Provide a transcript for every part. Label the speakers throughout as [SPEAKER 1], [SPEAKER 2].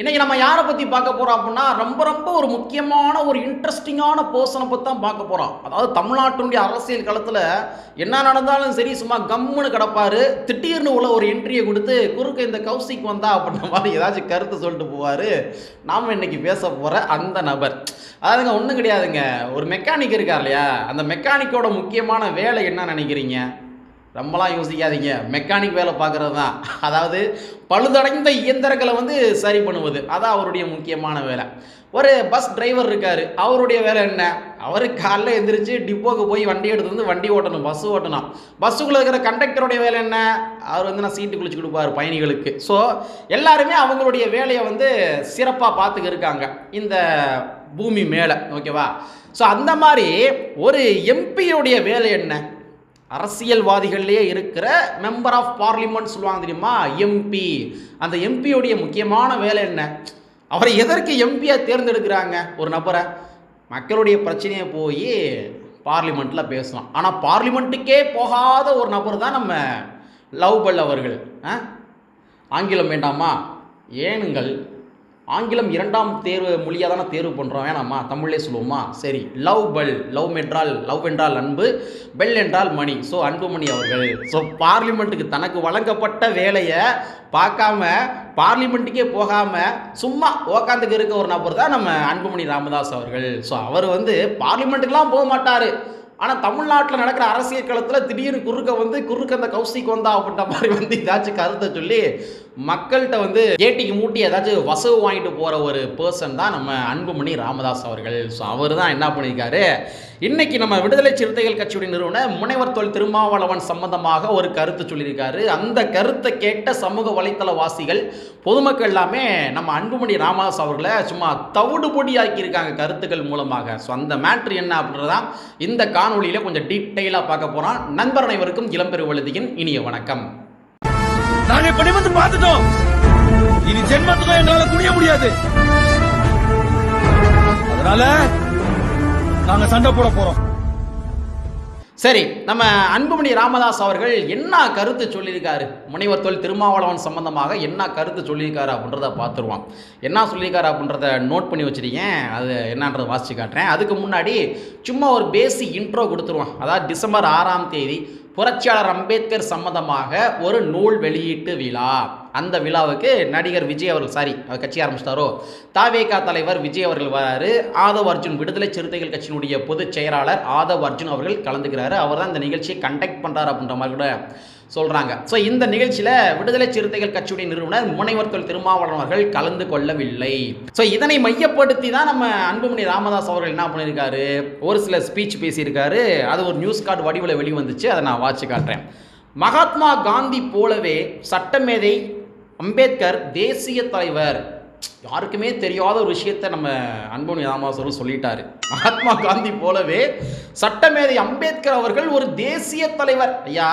[SPEAKER 1] இன்னைக்கு நம்ம யாரை பற்றி பார்க்க போகிறோம் அப்படின்னா ரொம்ப ரொம்ப ஒரு முக்கியமான ஒரு இன்ட்ரெஸ்டிங்கான பர்சனை பற்றி தான் பார்க்க போகிறோம் அதாவது தமிழ்நாட்டினுடைய அரசியல் களத்தில் என்ன நடந்தாலும் சரி சும்மா கம்முன்னு கிடப்பாரு. திடீர்னு உள்ள ஒரு என்ட்ரியை கொடுத்து குறுக்க இந்த கௌசிக் வந்தா அப்படின்ற மாதிரி ஏதாச்சும் கருத்து சொல்லிட்டு போவார். நாம் இன்னைக்கு பேச போகிற அந்த நபர். அதாவதுங்க ஒன்றும் கிடையாதுங்க. ஒரு மெக்கானிக் இருக்கார் இல்லையா? அந்த மெக்கானிக்கோட முக்கியமான வேலை என்ன நினைக்கிறீங்க? ரொம்பலாம் யோசிக்காதீங்க. மெக்கானிக் வேலை பார்க்குறது தான் அதாவது பழுதடைந்த இயந்திரங்களை வந்து சரி பண்ணுவது. அதான் அவருடைய முக்கியமான வேலை. ஒரு பஸ் டிரைவர் இருக்கார். அவருடைய வேலை என்ன? அவர் காலைல எந்திரிச்சு டிப்போக்கு போய் வண்டி எடுத்து வந்து வண்டி ஓட்டணும் பஸ் ஓட்டணும். பஸ்ஸுக்குள்ளே இருக்கிற கண்டக்டருடைய வேலை என்ன? அவர் வந்து நான் சீட்டு குளிச்சு கொடுப்பார் பயணிகளுக்கு. ஸோ எல்லாருமே அவங்களுடைய வேலையை வந்து சிறப்பாக பார்த்துக்க இருக்காங்க. இந்த பூமி மேலே. ஓகேவா ஸோ அந்த மாதிரி ஒரு எம்பியுடைய வேலை என்ன? அரசியல்வாதிகள்லேயே இருக்கிற மெம்பர் ஆஃப் பார்லிமெண்ட் சொல்லுவாங்க தெரியுமா? எம்பி அந்த எம்பியோடைய முக்கியமான வேலை என்ன? அவரை எதற்கு எம்பியாக தேர்ந்தெடுக்கிறாங்க? ஒரு நபரை. மக்களுடைய பிரச்சனையை போய் பார்லிமெண்ட்டில் பேசலாம். ஆனால் பார்லிமெண்ட்டுக்கே போகாத ஒரு நபர் தான் நம்ம லவ் பல் அவர்கள் ஆ? ஆங்கிலம் வேண்டாமா? ஏனுங்கள் ஆங்கிலம் இரண்டாம் தேர்வு மொழியாக தானே தேர்வு பண்ணுறோம் வேணாமா? தமிழ்லே சொல்லுவோமா? சரி. Love bell. லவ் என்றால் லவ் என்றால் அன்பு பெல் என்றால் மணி. ஸோ அன்புமணி அவர்கள். ஸோ பார்லிமெண்ட்டுக்கு தனக்கு வழங்கப்பட்ட வேலையை பார்க்காம பார்லிமெண்ட்டுக்கே போகாமல் சும்மா உக்காந்துக்கு இருக்க ஒரு நபர் தான் நம்ம அன்புமணி ராமதாஸ் அவர்கள். ஸோ அவர் வந்து பார்லிமெண்ட்டுக்கெலாம் போக மாட்டார். ஆனால் தமிழ்நாட்டில் நடக்கிற அரசியல் களத்தில் திடீர்னு குறுக்க வந்து குறுக்க அந்த கௌசிக் வந்தா அப்படின்ற மாதிரி வந்து ஏதாச்சும் கருத்தை சொல்லி மக்கள்கிட்ட வந்து ஏட்டிக்கு மூட்டி ஏதாச்சும் வசவு வாங்கிட்டு போகிற ஒரு பர்சன் தான் நம்ம அன்புமணி ராமதாஸ் அவர்கள். ஸோ அவர் தான் என்ன பண்ணியிருக்காரு? இன்னைக்கு நம்ம விடுதலை சிறுத்தைகள் கட்சியுடைய நிறுவனர் முனைவர் தொல் திருமாவளவன் சம்பந்தமாக ஒரு கருத்து சொல்லியிருக்காரு. அந்த கருத்தை கேட்ட சமூக வலைத்தள வாசிகள் பொதுமக்கள் எல்லாமே நம்ம அன்புமணி ராமதாஸ் அவர்களை சும்மா தவிடுபொடியாக்கியிருக்காங்க கருத்துக்கள் மூலமாக. ஸோ அந்த மேட்ரு என்ன அப்படின்றதான் இந்த காணொலியில் கொஞ்சம் டீட்டெயிலாக பார்க்க போகிறோம் நண்பர் அனைவருக்கும் இளம்பெருவழுதியின் இனிய வணக்கம்.
[SPEAKER 2] நாங்க இப்படி வந்து பார்த்துட்டோம். இனி ஜென்மத்துக்கும் எங்களால குனிய முடியாது. அதனால நாங்க சண்டை போட போறோம்.
[SPEAKER 1] சரி நம்ம அன்புமணி ராமதாஸ் அவர்கள் என்ன கருத்து சொல்லியிருக்காரு? முனைவர் தொழில் திருமாவளவன் சம்பந்தமாக என்ன கருத்து சொல்லியிருக்காரு அப்படின்றத பார்த்துருவோம். என்ன சொல்லியிருக்காரு அப்படின்றத நோட் பண்ணி வச்சிருக்கேன் அது என்னன்றதை வாசிச்சு காட்டுறேன். அதுக்கு முன்னாடி சும்மா ஒரு பேசிக் இன்ட்ரோ கொடுத்துருவோம். அதாவது டிசம்பர் ஆறாம் தேதி புரட்சியாளர் அம்பேத்கர் சம்பந்தமாக ஒரு நூல் வெளியீட்டு விழா. அந்த விழாவுக்கு நடிகர் விஜய் அவர்கள் சாரி அவர் கட்சி ஆரம்பிச்சிட்டாரோ? தாவேகா தலைவர் விஜய் அவர்கள் வராரு. ஆதவ் அர்ஜுன் விடுதலை சிறுத்தைகள் கட்சியினுடைய பொதுச் செயலாளர் ஆதவ் அர்ஜுன் அவர்கள் கலந்துக்கிறாரு. அவர் தான் இந்த நிகழ்ச்சியை கண்டக்ட் பண்ணுறாரு அப்படின்ற மாதிரி கூட சொல்கிறாங்க ஸோ இந்த நிகழ்ச்சியில் விடுதலை சிறுத்தைகள் கட்சியுடைய நிறுவனர் முனைவர் தொல் திருமாவளவன் அவர்கள் கலந்து கொள்ளவில்லை. ஸோ இதனை மையப்படுத்தி தான் நம்ம அன்புமணி ராமதாஸ் அவர்கள் என்ன பண்ணியிருக்காரு? ஒரு சில ஸ்பீச் பேசியிருக்காரு. அது ஒரு நியூஸ் கார்டு வடிவில் வெளிவந்துச்சு. அதை நான் வாட்சி காட்டுறேன். மகாத்மா காந்தி போலவே சட்டமேதை அம்பேத்கர் தேசிய தலைவர். யாருக்குமே தெரியாத ஒரு விஷயத்தை நம்ம அன்பன் ராமதாஸ் சொல்லிட்டாரு. மகாத்மா காந்தி போலவே சட்டமேதை அம்பேத்கர் அவர்கள் ஒரு தேசிய தலைவர். ஐயா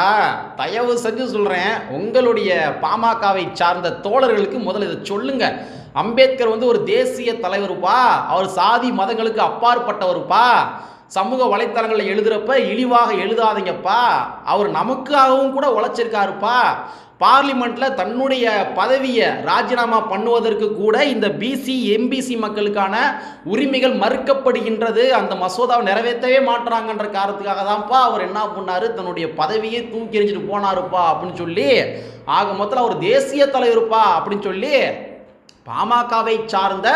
[SPEAKER 1] தயவு செஞ்சு சொல்கிறேன் உங்களுடைய பாமகவை சார்ந்த தோழர்களுக்கு முதல்ல இதை சொல்லுங்க. அம்பேத்கர் வந்து ஒரு தேசிய தலைவருப்பா? அவர் சாதி மதங்களுக்கு அப்பாற்பட்டவருப்பா? சமூக வலைத்தளங்களில் எழுதுறப்ப இழிவாக எழுதாதீங்கப்பா. அவர் நமக்காகவும் கூட உழைச்சிருக்காருப்பா. பார்லிமெண்ட்டில் தன்னுடைய பதவியை ராஜினாமா பண்ணுவதற்கு கூட இந்த பிசி எம்பிசி மக்களுக்கான உரிமைகள் மறுக்கப்படுகின்றது. அந்த மசோதாவை நிறைவேற்றவே மாட்டுறாங்கன்ற காரணத்துக்காக தான்ப்பா அவர் என்ன பண்ணாரு? தன்னுடைய பதவியை தூக்கி எறிஞ்சிட்டு போனாருப்பா அப்படின்னு சொல்லி ஆக மொத்தத்தில் அவர் தேசிய தலைவருப்பா அப்படின்னு சொல்லி பாமகவை சார்ந்த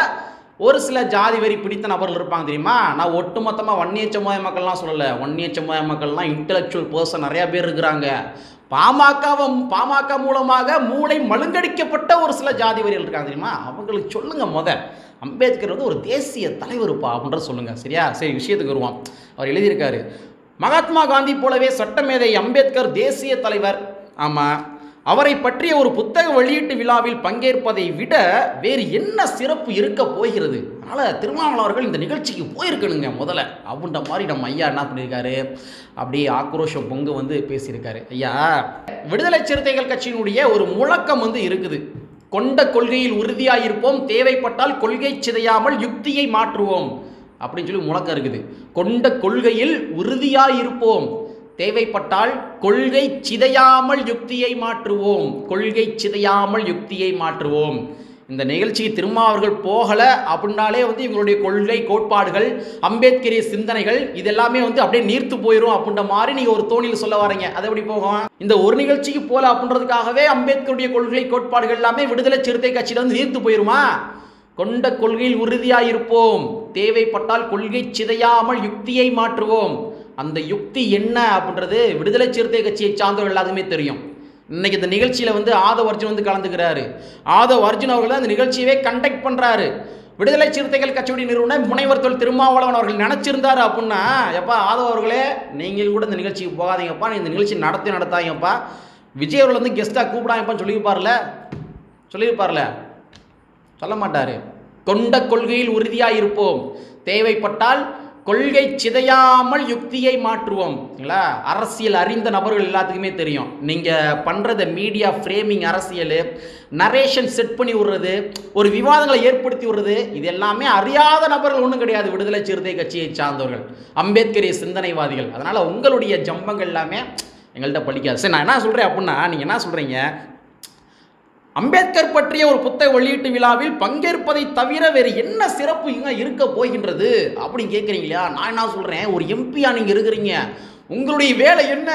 [SPEAKER 1] ஒரு சில ஜாதி வெறி பிடித்த நபர்கள் இருப்பாங்க தெரியுமா? நான் ஒட்டுமொத்தமாக வன்னிய சமுதாய மக்கள்லாம் சொல்லலை. வன்னிய சமுதாய மக்கள்லாம் இன்டலெக்சுவல் பர்சன் நிறைய பேர் இருக்கிறாங்க. பாமகவும் பாமக மூலமாக மூளை மழுங்கடிக்கப்பட்ட ஒரு சில ஜாதி வரிகள் இருக்காங்க தெரியுமா? அவங்களுக்கு சொல்லுங்க முத. அம்பேத்கர் வந்து ஒரு தேசிய தலைவருப்பா அப்படின்ற சொல்லுங்க. சரியா? சரி விஷயத்துக்கு வருவோம். அவர் எழுதியிருக்காரு. மகாத்மா காந்தி போலவே சட்டமேதை அம்பேத்கர் தேசிய தலைவர். ஆமாம் அவரை பற்றிய ஒரு புத்தக வெளியீட்டு விழாவில் பங்கேற்பதை விட வேறு என்ன சிறப்பு இருக்க போகிறது? அதனால் திருமாவளவன் அவர்கள் இந்த நிகழ்ச்சிக்கு போயிருக்கணுங்க முதல்ல. அப்படின்ற மாதிரி நம்ம ஐயா என்ன பண்ணியிருக்காரு? அப்படியே ஆக்ரோஷம் பொங்கு வந்து பேசியிருக்காரு. ஐயா விடுதலை சிறுத்தைகள் கட்சியினுடைய ஒரு முழக்கம் வந்து இருக்குது. கொண்ட கொள்கையில் உறுதியாக இருப்போம் தேவைப்பட்டால் கொள்கை சிதையாமல் யுக்தியை மாற்றுவோம். அப்படின்னு சொல்லி முழக்கம் இருக்குது. கொண்ட கொள்கையில் உறுதியாக இருப்போம் தேவைப்பட்டால் கொள்கை சிதையாமல் யுக்தியை மாற்றுவோம். கொள்கை சிதையாமல் யுக்தியை மாற்றுவோம். இந்த நிகழ்ச்சிக்கு திருமாவர்கள் போகலை அப்படின்னாலே வந்து இவங்களுடைய கொள்கை கோட்பாடுகள் அம்பேத்கரிய சிந்தனைகள் இதெல்லாமே வந்து அப்படியே நீர்த்து போயிடும் அப்படின்ற மாதிரி நீங்கள் ஒரு தோணியில் சொல்ல வரீங்க. அது எப்படி போகும்? இந்த ஒரு நிகழ்ச்சிக்கு போல அப்படின்றதுக்காகவே அம்பேத்கருடைய கொள்கை கோட்பாடுகள் எல்லாமே விடுதலை சிறுத்தை கட்சியில் வந்து நீர்த்து போயிருமா? கொண்ட கொள்கையில் உறுதியாக இருப்போம் தேவைப்பட்டால் கொள்கை சிதையாமல் யுக்தியை மாற்றுவோம். அந்த யுக்தி என்ன அப்படின்றது விடுதலை சிறுத்தை கட்சியை சார்ந்தவர்கள் எல்லாத்துக்குமே தெரியும். இன்னைக்கு இந்த நிகழ்ச்சியில் வந்து ஆதவ் அர்ஜுன் வந்து கலந்துக்கிறாரு. ஆதவ அர்ஜுன் அவர்கள் தான் அந்த நிகழ்ச்சியவே கண்டக்ட் பண்ணுறாரு விடுதலை சிறுத்தைகள் கட்சியுடைய நிறுவனர் முனைவர் தொல் திருமாவளவன் அவர்கள் நினச்சிருந்தார் அப்படின்னா எப்பா ஆதவ அவர்களே நீங்கள் கூட இந்த நிகழ்ச்சிக்கு போகாதீங்கப்பா நீ இந்த நிகழ்ச்சி நடத்தி நடத்தாங்கப்பா விஜய் அவர்கள் வந்து கெஸ்ட்டாக கூப்பிடாங்கப்பான்னு சொல்லியிருப்பார்ல சொல்லியிருப்பார்ல சொல்ல மாட்டார் கொண்ட கொள்கையில் உறுதியாக இருப்போம். தேவைப்பட்டால் கொள்கை சிதையாமல் யுக்தியை மாற்றுவோம். சரிங்களா அரசியல் அறிந்த நபர்கள் எல்லாத்துக்குமே தெரியும். நீங்கள் பண்ணுறத மீடியா ஃப்ரேமிங் அரசியல் நரேஷன் செட் பண்ணி விடுறது ஒரு விவாதங்களை ஏற்படுத்தி விடுறது இது எல்லாமே அறியாத நபர்கள் ஒன்றும் கிடையாது. விடுதலை சிறுத்தை கட்சியை சார்ந்தவர்கள். அம்பேத்கரிய சிந்தனைவாதிகள். அதனால் உங்களுடைய ஜம்பங்கள் எல்லாமே எங்கள்கிட்ட படிக்காது சரி நான் என்ன சொல்கிறேன் அப்படின்னா நீங்கள் என்ன சொல்கிறீங்க அம்பேத்கர் பற்றிய ஒரு புத்தக வெளியீட்டு விழாவில் பங்கேற்பதை தவிர வேறு என்ன சிறப்பு இங்க இருக்க போகின்றது? அப்படின்னு கேட்குறீங்களா நான் என்ன சொல்கிறேன் ஒரு எம்பியா நீங்கள் இருக்கிறீங்க. உங்களுடைய வேலை என்ன?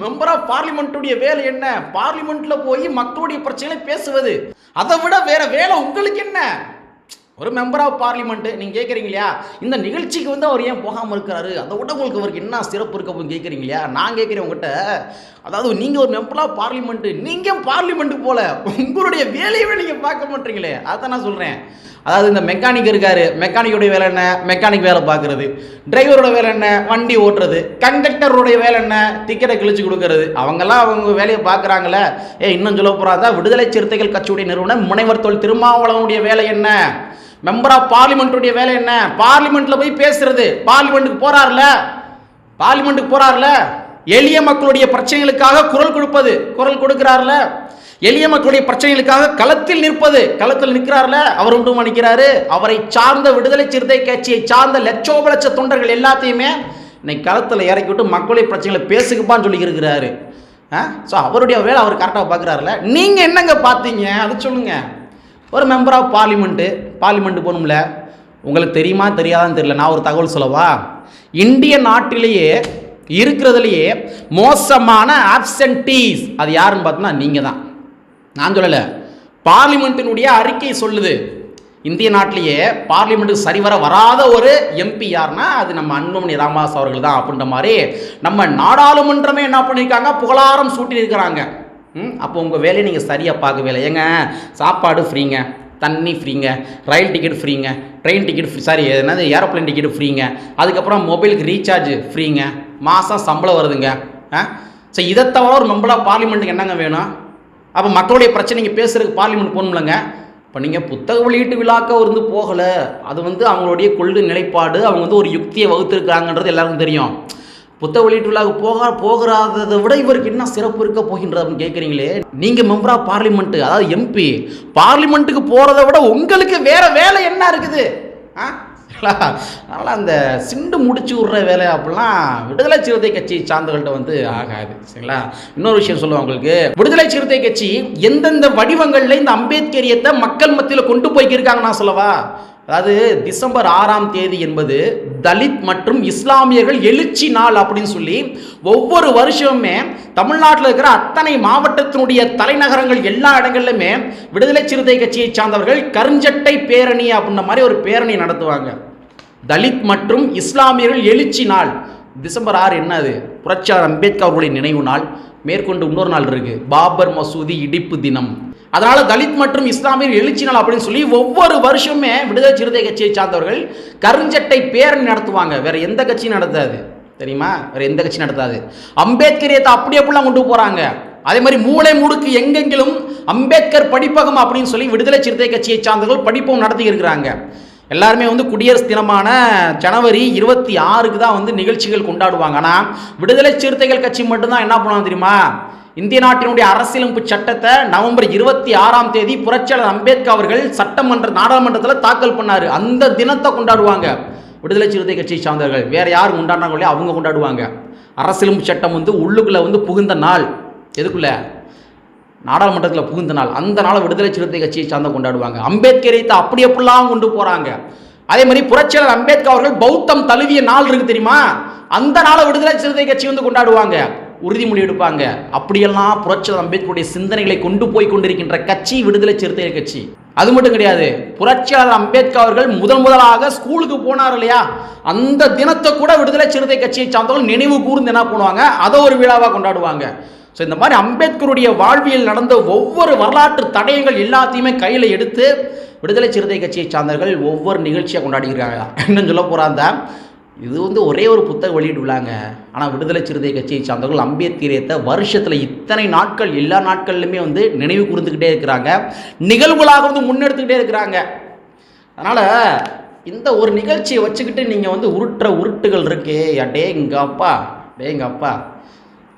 [SPEAKER 1] மெம்பர் ஆஃப் பார்லிமெண்ட்டுடைய வேலை என்ன? பார்லிமெண்ட்டில் போய் மக்களுடைய பிரச்சனைகளை பேசுவது. அதை விட வேற வேலை உங்களுக்கு என்ன? ஒரு மெம்பர் ஆஃப் பார்லிமெண்ட்டு நீங்கள் கேட்குறீங்க இல்லையா இந்த நிகழ்ச்சிக்கு வந்து அவர் ஏன் போகாமல் இருக்கிறாரு? அதை விட உங்களுக்கு அவருக்கு என்ன சிறப்பு இருக்கு அப்படின்னு கேட்குறீங்க இல்லையா நான் கேட்குறேன் உங்ககிட்ட. அதாவது நீங்கள் ஒரு மெம்பர் ஆஃப் பார்லிமெண்ட்டு நீங்கள் பார்லிமெண்ட்டு போல உங்களுடைய வேலையவே நீங்கள் பார்க்க மாட்டீங்களே. அதான் நான் சொல்கிறேன் அதாவது இந்த மெக்கானிக் இருக்காரு. மெக்கானிக்குடைய வேலை என்ன? மெக்கானிக் வேலை பார்க்குறது. டிரைவரோட வேலை என்ன? வண்டி ஓட்டுறது. கண்டக்டருடைய வேலை என்ன? டிக்கெட்டை கிழிச்சு கொடுக்கறது. அவங்கெல்லாம் அவங்க வேலையை பார்க்குறாங்களே ஏ இன்னும் சொல்ல போகிறாதான் விடுதலை சிறுத்தைகள் கட்சியுடைய நிறுவனர் முனைவர் தொல் திருமாவளவனுடைய வேலை என்ன? மெம்பர் ஆஃப் பார்லிமெண்ட்டுடைய வேலை என்ன? பார்லிமெண்ட்டில் போய் பேசுறது. பார்லிமெண்ட்டுக்கு போகிறார்ல பார்லிமெண்ட்டுக்கு போகிறார்ல எளிய மக்களுடைய பிரச்சனைகளுக்காக குரல் கொடுப்பது. குரல் கொடுக்கிறார்ல? எளிய மக்களுடைய பிரச்சனைகளுக்காக களத்தில் நிற்பது. களத்தில் நிற்கிறார்ல? அவர் ஒன்றும் நினைக்கிறாரு அவரை சார்ந்த விடுதலை சிறுத்தை கட்சியை சார்ந்த லட்சோப லட்ச தொண்டர்கள் எல்லாத்தையுமே இன்னைக்கு களத்தில் இறக்கி விட்டு மக்களுடைய பிரச்சனைகளை பேசுக்குப்பான்னு சொல்லி இருக்கிறாரு. ஸோ அவருடைய வேலை அவர் கரெக்டாக பார்க்குறாருல? நீங்கள் என்னங்க பார்த்தீங்க? அது சொல்லுங்கள் ஒரு மெம்பர் ஆஃப் பார்லிமெண்ட்டு பார்லிமெண்ட்டு போகணும்ல? உங்களுக்கு தெரியுமா தெரியாதான்னு தெரியல. நான் ஒரு தகவல் சொல்லவா? இந்திய நாட்டிலேயே இருக்கிறதுலையே மோசமான ஆப்சன்டீஸ் அது யாருன்னு பார்த்தோம்னா நீங்கள் தான் நான் சொல்லலை. பார்லிமெண்ட்டினுடைய அறிக்கை சொல்லுது. இந்திய நாட்டிலேயே பார்லிமெண்ட்டுக்கு சரிவர வராத ஒரு எம்பி யார்னா அது நம்ம அன்புமணி ராமதாஸ் அவர்கள் தான் அப்படின்ற மாதிரி நம்ம நாடாளுமன்றமே என்ன பண்ணியிருக்காங்க? புகழாரம் சூட்டியிருக்கிறாங்க. ம் அப்போ உங்கள் வேலையை நீங்கள் சரியாக பார்க்கவே இல்லை. ஏங்க சாப்பாடு ஃப்ரீங்க தண்ணி ஃப்ரீங்க ரயில் டிக்கெட் ஃப்ரீங்க ட்ரெயின் டிக்கெட் சாரி என்னது ஏரோப்ளேன் டிக்கெட் ஃப்ரீங்க அதுக்கப்புறம் மொபைலுக்கு ரீசார்ஜ் ஃப்ரீங்க மாதம் சம்பளம் வருதுங்க. ஆ? ஸோ இதை தவிர ஒரு மெம்பராக பார்லிமெண்ட்டுக்கு என்னங்க வேணும்? அப்போ மக்களுடைய பிரச்சனைங்க பேசுகிறதுக்கு பார்லிமெண்ட் போகணும்லங்க இப்போ நீங்கள் புத்தக வெளியீட்டு விழாக்க இருந்து போகலை. அது வந்து அவங்களுடைய கொள்கை நிலைப்பாடு அவங்க வந்து ஒரு யுக்தியை வகுத்துருக்காங்கன்றது எல்லாருக்கும் தெரியும். புத்தக வெளியீட்டு விழாவுக்கு போக போகிறாததை விட இவருக்கு என்ன சிறப்பு இருக்க போகின்றது அப்படின்னு கேட்குறீங்களே? நீங்கள் மெம்பர் ஆஃப் பார்லிமெண்ட்டு அதாவது எம்பி பார்லிமெண்ட்டுக்கு போகிறத விட உங்களுக்கு வேற வேலை என்ன இருக்குது? ஆ? அதனால் அந்த சிண்டு முடிச்சு விடுற வேலை அப்படிலாம் விடுதலை சிறுத்தை கட்சி சார்ந்தவர்கள்ட்ட வந்து ஆகாது சரிங்களா? இன்னொரு விஷயம் சொல்லுவாங்க உங்களுக்கு. விடுதலை சிறுத்தை கட்சி எந்தெந்த வடிவங்களில் இந்த அம்பேத்கரியத்தை மக்கள் மத்தியில் கொண்டு போய்க்கிருக்காங்க நான் சொல்லவா? அதாவது டிசம்பர் ஆறாம் தேதி என்பது தலித் மற்றும் இஸ்லாமியர்கள் எழுச்சி நாள் அப்படின்னு சொல்லி ஒவ்வொரு வருஷமுமே தமிழ்நாட்டில் இருக்கிற அத்தனை மாவட்டத்தினுடைய தலைநகரங்கள் எல்லா இடங்கள்லையுமே விடுதலை சிறுத்தை கட்சியை சார்ந்தவர்கள் கருஞ்சட்டை பேரணி அப்படின்ற மாதிரி ஒரு பேரணி நடத்துவாங்க. தலித் மற்றும் இஸ்லாமியர்கள் எழுச்சி நாள். டிசம்பர் ஆறு என்னது புரட்சியாளர் அம்பேத்கர் அவர்களுடைய நினைவு நாள். மேற்கொண்டு இன்னொரு நாள் இருக்கு. பாபர் மசூதி இடிப்பு தினம். அதனால தலித் மற்றும் இஸ்லாமியர் எழுச்சி நாள் அப்படின்னு சொல்லி ஒவ்வொரு வருஷமே விடுதலை சிறுத்தை கட்சியை சார்ந்தவர்கள் கருஞ்சட்டை பேரணி நடத்துவாங்க. வேற எந்த கட்சியும் நடத்தாது. தெரியுமா? வேற எந்த கட்சியும் நடத்தாது. அம்பேத்கரியத்தை அப்படி அப்படிலாம் கொண்டு போறாங்க. அதே மாதிரி மூளை முடுக்கு எங்கெங்கிலும் அம்பேத்கர் படிப்பகம் அப்படின்னு சொல்லி விடுதலை சிறுத்தை கட்சியை சார்ந்தவர்கள் படிப்பகம் நடத்தி இருக்கிறாங்க. எல்லாருமே வந்து குடியரசு தினமான ஜனவரி இருபத்தி ஆறுக்கு தான் வந்து நிகழ்ச்சிகள் கொண்டாடுவாங்க. ஆனால் விடுதலை சிறுத்தைகள் கட்சி மட்டும்தான் என்ன பண்ணுவாங்க தெரியுமா? இந்திய நாட்டினுடைய அரசியலமைப்பு சட்டத்தை நவம்பர் இருபத்தி ஆறாம் தேதி புரட்சியாளர் அம்பேத்கர் அவர்கள் சட்டமன்ற நாடாளுமன்றத்தில் தாக்கல் பண்ணார். அந்த தினத்தை கொண்டாடுவாங்க. விடுதலை சிறுத்தை கட்சியை சார்ந்தவர்கள். வேற யார் கொண்டாடுறாங்களோ அவங்க கொண்டாடுவாங்க. அரசியலமைப்பு சட்டம் வந்து உள்ளுக்குள்ள வந்து புகுந்த நாள். எதுக்குள்ள? நாடாளுமன்றத்தில் புகுந்த நாள் அந்த நாளை விடுதலை சிறுத்தை கட்சியை சார்ந்த கொண்டாடுவாங்க. அம்பேத்கரை தான் அப்படி எப்படிலாம் கொண்டு போகிறாங்க அதே மாதிரி புரட்சியாளர் அம்பேத்கர் அவர்கள் பௌத்தம் தழுவிய நாள் இருக்கு தெரியுமா? அந்த நாளை விடுதலை சிறுத்தை கட்சி வந்து கொண்டாடுவாங்க. உறுதிமொழி எடுப்பாங்க. அப்படியெல்லாம் புரட்சியாளர் அம்பேத்கருடைய சிந்தனைகளை கொண்டு போய் கொண்டிருக்கின்ற கட்சி விடுதலை சிறுத்தை கட்சி. அது மட்டும் கிடையாது. புரட்சியாளர் அம்பேத்கர் அவர்கள் முதல் முதலாக ஸ்கூலுக்கு போனார் இல்லையா? அந்த தினத்தை கூட விடுதலை சிறுத்தை கட்சியை சார்ந்தவர்கள் நினைவு கூர்ந்து என்ன பண்ணுவாங்க? அதை ஒரு விழாவாக கொண்டாடுவாங்க. ஸோ இந்த மாதிரி அம்பேத்கருடைய வாழ்வியல் நடந்த ஒவ்வொரு வரலாற்று தடயங்கள் எல்லாத்தையுமே கையில் எடுத்து விடுதலை சிறுத்தை கட்சியை சார்ந்தவர்கள் ஒவ்வொரு நிகழ்ச்சியாக கொண்டாடிக்கிறாங்க இன்னும் சொல்ல போகிறாங்க இது வந்து ஒரே ஒரு புத்தகம் வெளியிட்டுள்ளாங்க ஆனால் விடுதலை சிறுத்தை கட்சியை சார்ந்தவர்கள் அம்பேத்கரியத்தை வருஷத்தில் இத்தனை நாட்கள் எல்லா நாட்கள்லையுமே வந்து நினைவு கூர்ந்துக்கிட்டே இருக்கிறாங்க. நிகழ்வுகளாக வந்து முன்னெடுத்துக்கிட்டே இருக்கிறாங்க. அதனால் இந்த ஒரு நிகழ்ச்சியை வச்சுக்கிட்டு நீங்கள் வந்து உருட்டுற உருட்டுகள் இருக்கே. அடே டேங்கப்பா அப்பா டே எங்கள் அப்பா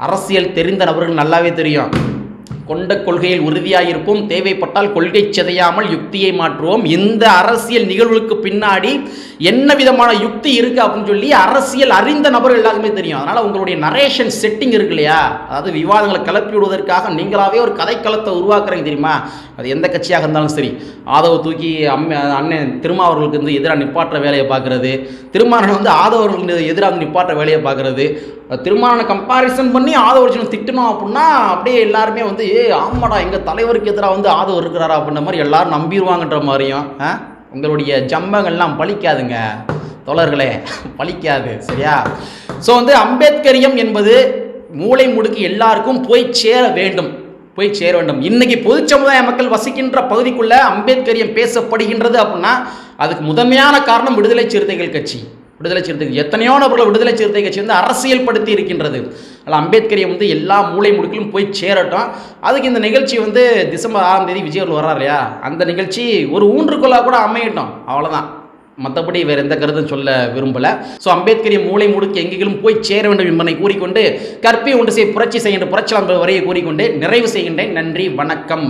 [SPEAKER 1] அரசியல் தெரிந்த நபர்கள் நல்லாவே தெரியும். கொண்ட கொள்கையில் உறுதியாக இருப்போம் தேவைப்பட்டால் கொள்கை சிதையாமல் யுக்தியை மாற்றுவோம். இந்த அரசியல் நிகழ்வுகளுக்கு பின்னாடி என்ன விதமான யுக்தி இருக்குது அப்படின்னு சொல்லி அரசியல் அறிந்த நபர்கள் எல்லாருக்குமே தெரியும். அதனால் உங்களுடைய நரேஷன் செட்டிங் இருக்கு இல்லையா? அதாவது விவாதங்களை கிளப்பி விடுவதற்காக நீங்களாகவே ஒரு கதைக்களத்தை உருவாக்குறீங்க தெரியுமா? அது எந்த கட்சியாக இருந்தாலும் சரி. ஆதவ தூக்கி அம்மே அண்ணன் திருமாவர்களுக்கு வந்து எதிராக நிப்பாற்ற வேலையை பார்க்குறது. திருமாவளவன் வந்து ஆதவர்களுக்கு எதிராக நிப்பாற்ற வேலையை பார்க்குறது. திருமாவளவனை கம்பாரிசன் பண்ணி ஆதவர்ஜுனன் திட்டணும் அப்படின்னா அப்படியே எல்லாருமே வந்து ஏ ஆமாடா எங்கள் தலைவருக்கு எதிராக வந்து ஆதவர் இருக்கிறாரா? அப்படின்ற மாதிரி எல்லாரும் நம்பிடுவாங்கன்ற மாதிரியும் ஆ? உங்களுடைய ஜம்பங்கள்லாம் பலிக்காதுங்க தோழர்களே பலிக்காது சரியா? ஸோ வந்து அம்பேத்கரியம் என்பது மூளை முடுக்கு எல்லாருக்கும் போய் சேர வேண்டும். போய் சேர வேண்டும். இன்னைக்கு பொது சமுதாய மக்கள் வசிக்கின்ற பகுதிக்குள்ளே அம்பேத்கரியம் பேசப்படுகின்றது அப்படின்னா அதுக்கு முதன்மையான காரணம் விடுதலை சிறுத்தைகள் கட்சி. விடுதலை சிறுத்தைகள் எத்தனையோ நபர்கள் விடுதலை சிறுத்தை கட்சி வந்து அரசியல் படுத்தி இருக்கின்றது. அதில் அம்பேத்கரை வந்து எல்லா மூளை முடுக்கிலும் போய் சேரட்டும். அதுக்கு இந்த நிகழ்ச்சி வந்து டிசம்பர் ஆறாம் தேதி விஜய் வர்றார் இல்லையா? அந்த நிகழ்ச்சி ஒரு ஊன்றுகோலாக கூட அமையட்டும். அவ்வளோதான் மற்றபடி வேறு எந்த கருத்தும் சொல்ல விரும்பலை. ஸோ அம்பேத்கரிய மூளை முடுக்கு எங்கெங்கிலும் போய் சேர வேண்டும் என்பதை கூறிக்கொண்டு கற்பி ஒன்று செய் புரட்சி செய்கின்ற புரட்சி வரையை கூறிக்கொண்டு நிறைவு செய்கின்றேன். நன்றி வணக்கம்.